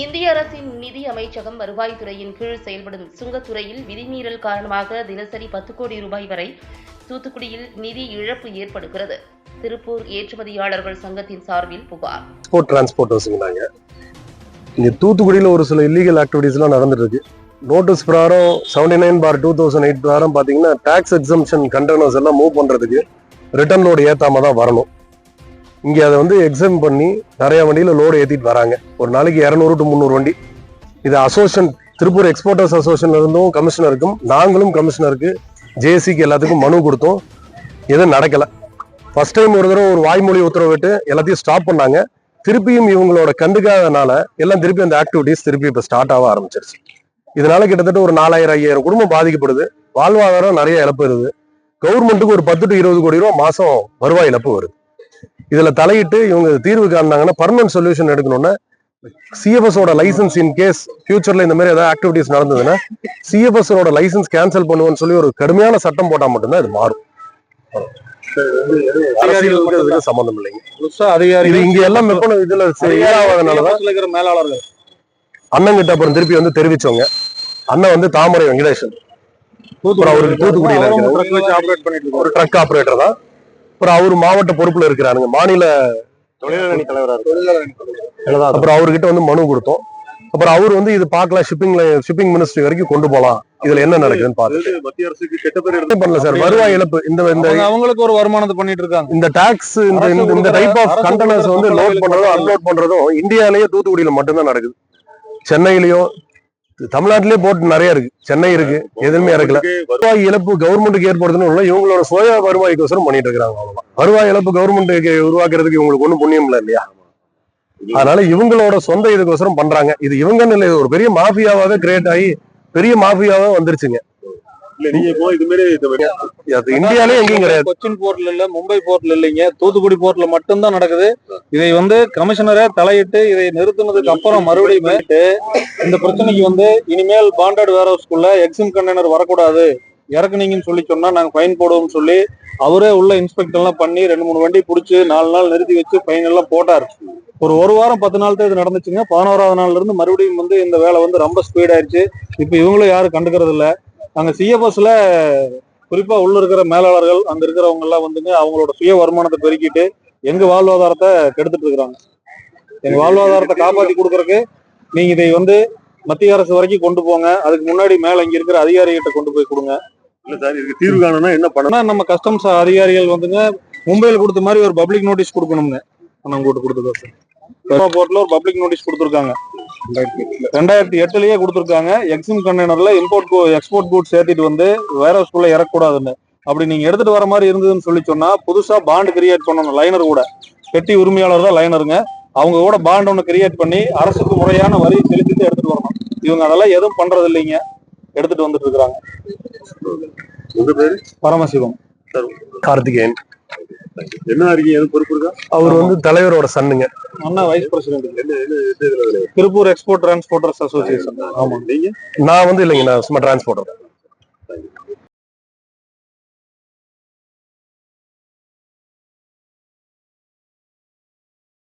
இந்திய அரசின் நிதி அமைச்சகம் வருவாய்த்துறையின் கீழ் செயல்படும் சுங்கத்துறையில் விதிமீறல் காரணமாக தினசரி பத்து கோடி ரூபாய் வரை தூத்துக்குடியில் நிதி இழப்பு ஏற்படுகிறது. திருப்பூர் ஏற்றுமதியாளர்கள் சங்கத்தின் சார்பில் புகார். எக்ஸ்போர்ட் டிரான்ஸ்போர்ட்டர்ஸுங்கிறாங்க இங்க தூத்துக்குடியில் ஒரு சில இல்லீகல் ஆக்டிவிட்டீஸ்லாம் நடந்துட்டு இருக்கு நோட்டீஸ் பிரகாரம் seventy nine for two thousand eight பிரகாரம் பார்த்தீங்கன்னா டேக்ஸ் எக்ஸம்ஷன் கண்டனர்ஸ் எல்லாம் மூவ் பண்ணுறதுக்கு ரிட்டர்னோட ஏற்றாம தான் வரணும். இங்கே அதை வந்து எக்ஸாம் பண்ணி நிறைய வண்டியில் லோடு ஏற்றிட்டு வராங்க. ஒரு நாளைக்கு இரநூறு டு முந்நூறு வண்டி. இது அசோசியேஷன் திருப்பூர் எக்ஸ்போர்ட்டர்ஸ் அசோசியேஷன்ல இருந்தும் கமிஷனருக்கும் நாங்களும் கமிஷனருக்கு ஜேசிக்கு எல்லாத்துக்கும் மனு கொடுத்தோம். எதுவும் நடக்கல. ஃபர்ஸ்ட் டைம் ஒரு தடவை ஒரு வாய்மொழி உத்தரவிட்டு எல்லாத்தையும் ஸ்டாப் பண்ணாங்க. திருப்பியும் இவங்களோட கண்டுக்காதனால எல்லாம் திருப்பி அந்த ஆக்டிவிட்டிஸ் திருப்பி இப்போ ஸ்டார்ட் ஆக ஆரம்பிச்சிருச்சு. இதனால கிட்டத்தட்ட ஒரு நாலாயிரம் ஐயாயிரம் குடும்பம் பாதிக்கப்படுது. வாழ்வாதாரம் நிறைய இழப்பு வருது. கவர்மெண்ட்டுக்கு ஒரு பத்து டு இருபது கோடி ரூபா மாசம் வருவாய் இழப்பு வருது. இதுல தலையிட்டு இவங்க தீர்வு காணாங்கன்னா பர்மனன்ட் சொல்யூஷன் எடுக்கணும்னா சிஎஃப்எஸ் ஓட லைசன்ஸ் இன் கேஸ் ஃபியூச்சர்ல இந்த மாதிரி ஏதாவது ஆக்டிவிட்டிஸ் நடந்ததுன்னா சிஎஃப்எஸ் ஓட லைசன்ஸ் கேன்சல் பண்ணுவோம்னு சொல்லி ஒரு கடுமையான சட்டம் போட்டா மட்டும்தான் இது மாறும். சம்மந்தம் இல்லைங்க. அதிகாரி இங்க எல்லாம் இதுல இருக்கிற மேலாளர்கள். அண்ணன் கிட்ட அப்புறம் திருப்பி வந்து தெரிவிச்சோங்க அண்ணன் வந்து தாமரை வெங்கடேசன். அவருக்கு தூத்துக்குடியில ஒரு ட்ரக் ஆபரேட்டர் தான். அப்புறம் அவர் மாவட்ட பொறுப்புல இருக்கிறாருங்க. மாநில தொழிலணி தலைவரா அப்புறம் அவர்கிட்ட வந்து மனு கொடுத்தோம். அப்புறம் அவர் வந்து இது பார்க்கலாம் ஷிப்பிங்ல ஷிப்பிங் மினிஸ்ட்ரி வரைக்கும் கொண்டு போலாம். இதுல என்ன நடக்குதுன்னு பார்த்து. மத்திய அரசுக்கு கெட்ட பேர் பண்ணல சார். வருவாய் இழப்பு. இந்த இந்த அவங்க அவங்களுக்கு ஒரு வருமானத்தை பண்ணிட்டு இருக்காங்க. இந்த டாக்ஸ் இந்த இந்த- டைப் ஆஃப் அரசு கண்டெய்னர்ஸ் வந்து லோட் பண்றதும் அன்லோட் பண்றதும் இந்தியாலயே தூத்துக்குடியில மட்டும்தான் நடக்குது. சென்னையிலயோ தமிழ்நாட்டிலேயே போட்டு நிறைய இருக்கு. சென்னை இருக்கு. எதுவுமே இறக்கல. வருவாய் இழப்பு கவர்மெண்ட்டுக்கு ஏற்படுத்தணும் இல்லை இவங்களோட சுய வருவாய்க்கோசரம் பண்ணிட்டு இருக்காங்க அவ்வளவுதான். வருவாய் இழப்பு கவர்மெண்ட்டுக்கு உருவாக்குறதுக்கு இவங்களுக்கு ஒண்ணும் புண்ணியம் இல்லை இல்லையா? அதனால இவங்களோட சொந்த இதுக்கோசரம் பண்றாங்க. இது இவங்கன்னு இல்லை ஒரு பெரிய மாஃபியாவாவே கிரியேட் ஆகி பெரிய மாஃபியாவே வந்துருச்சுங்க. இல்ல நீங்க இப்போ இது மாதிரி இந்த அது இந்தியாலே எங்கேயும் கிடையாது. கொச்சின் போர்ட்ல இல்ல மும்பை போர்ட்ல இல்லைங்க தூத்துக்குடி போர்ட்ல மட்டும்தான் நடக்குது. இதை வந்து கமிஷனரே தலையிட்டு இதை நிறுத்தினதுக்கு அப்புறம் மறுபடியும் இந்த பிரச்சனைக்கு வந்து இனிமேல் பாண்டட் வேர் ஹவுஸ்க்குள்ள எக்ஸிம் கண்டெய்னர் வரக்கூடாது. இறக்குனீங்கன்னு சொல்லி சொன்னா நாங்க ஃபைன் போடுவோம்னு சொல்லி அவரே உள்ள இன்ஸ்பெக்டர் எல்லாம் பண்ணி ரெண்டு மூணு வண்டி புடிச்சு நாலு நாள் நிறுத்தி வச்சு ஃபைன் எல்லாம் போட்டாரு. ஒரு ஒரு வாரம் பத்து நாள் தான் இது நடந்துச்சுங்க. பதினோராவது நாள்ல இருந்து மறுபடியும் வந்து இந்த வேலை வந்து ரொம்ப ஸ்பீட் ஆயிடுச்சு இப்ப இவங்களும் யாரும் கண்டுக்கிறது இல்ல அங்க சிஎஃப்எஸ்ல குறிப்பா உள்ள இருக்கிற மேலாளர்கள் அங்க இருக்கிறவங்க எல்லாம் வந்துங்க அவங்களோட சுய வருமானத்தை பெருக்கிட்டு எங்க வாழ்வாதாரத்தை கெடுத்துட்டு இருக்கிறாங்க. எங்க வாழ்வாதாரத்தை காப்பாத்தி கொடுக்கறதுக்கு நீங்க இதை வந்து மத்திய அரசு வரைக்கும் கொண்டு போங்க. அதுக்கு முன்னாடி மேல இங்க இருக்கிற அதிகாரிகிட்ட கொண்டு போய் கொடுங்க. இல்ல சார் இதுக்கு தீர்வு காணணும்னா என்ன பண்ணணும்? நம்ம கஸ்டம்ஸ் அதிகாரிகள் வந்துங்க மும்பைல கொடுத்த மாதிரி ஒரு பப்ளிக் நோட்டீஸ் கொடுக்கணுங்க நம்ம கூட்டு கொடுத்துருக்கோம் சார்? போர்ட்ல ஒரு பப்ளிக் நோட்டீஸ் கொடுத்துருக்காங்க. ரெண்டாயிரத்தி எட்டுலயே கொடுத்துருக்காங்க. எக்ஸிம் கண்டெய்னர்ல இம்போர்ட் எக்ஸ்போர்ட் கூட்ஸ் ஏத்திட்டு வந்து வேர் ஹவுஸ்குள்ள இறக்கக்கூடாதுன்னு. அப்படி நீங்க எடுத்துட்டு வர மாதிரி இருந்ததுன்னு சொல்லி சொன்னா புதுசா பாண்ட் கிரியேட் பண்ணணும் லைனர் கூட. பெட்டி உரிமையாளர் தான் லைனருங்க அவங்க கூட பாண்ட் ஒன்று கிரியேட் பண்ணி அரசுக்கு முறையான வரி செலுத்திட்டு எடுத்துட்டு வரணும். இவங்க அதெல்லாம் எதுவும் பண்றது இல்லைங்க எடுத்துட்டு வந்துட்டு பேரு? பரமசிவம். கார்த்திகேயன். என்ன இருக்கீங்க? எதுவும் பொறுப்பு இருக்கா? அவர் வந்து தலைவரோட சன்னுங்க. அண்ணா vice president? Tiruppur export transporters association ஆமா. நீங்க? நான் வந்து இல்லைங்க நான் சும்மா டிரான்ஸ்போர்ட்டர்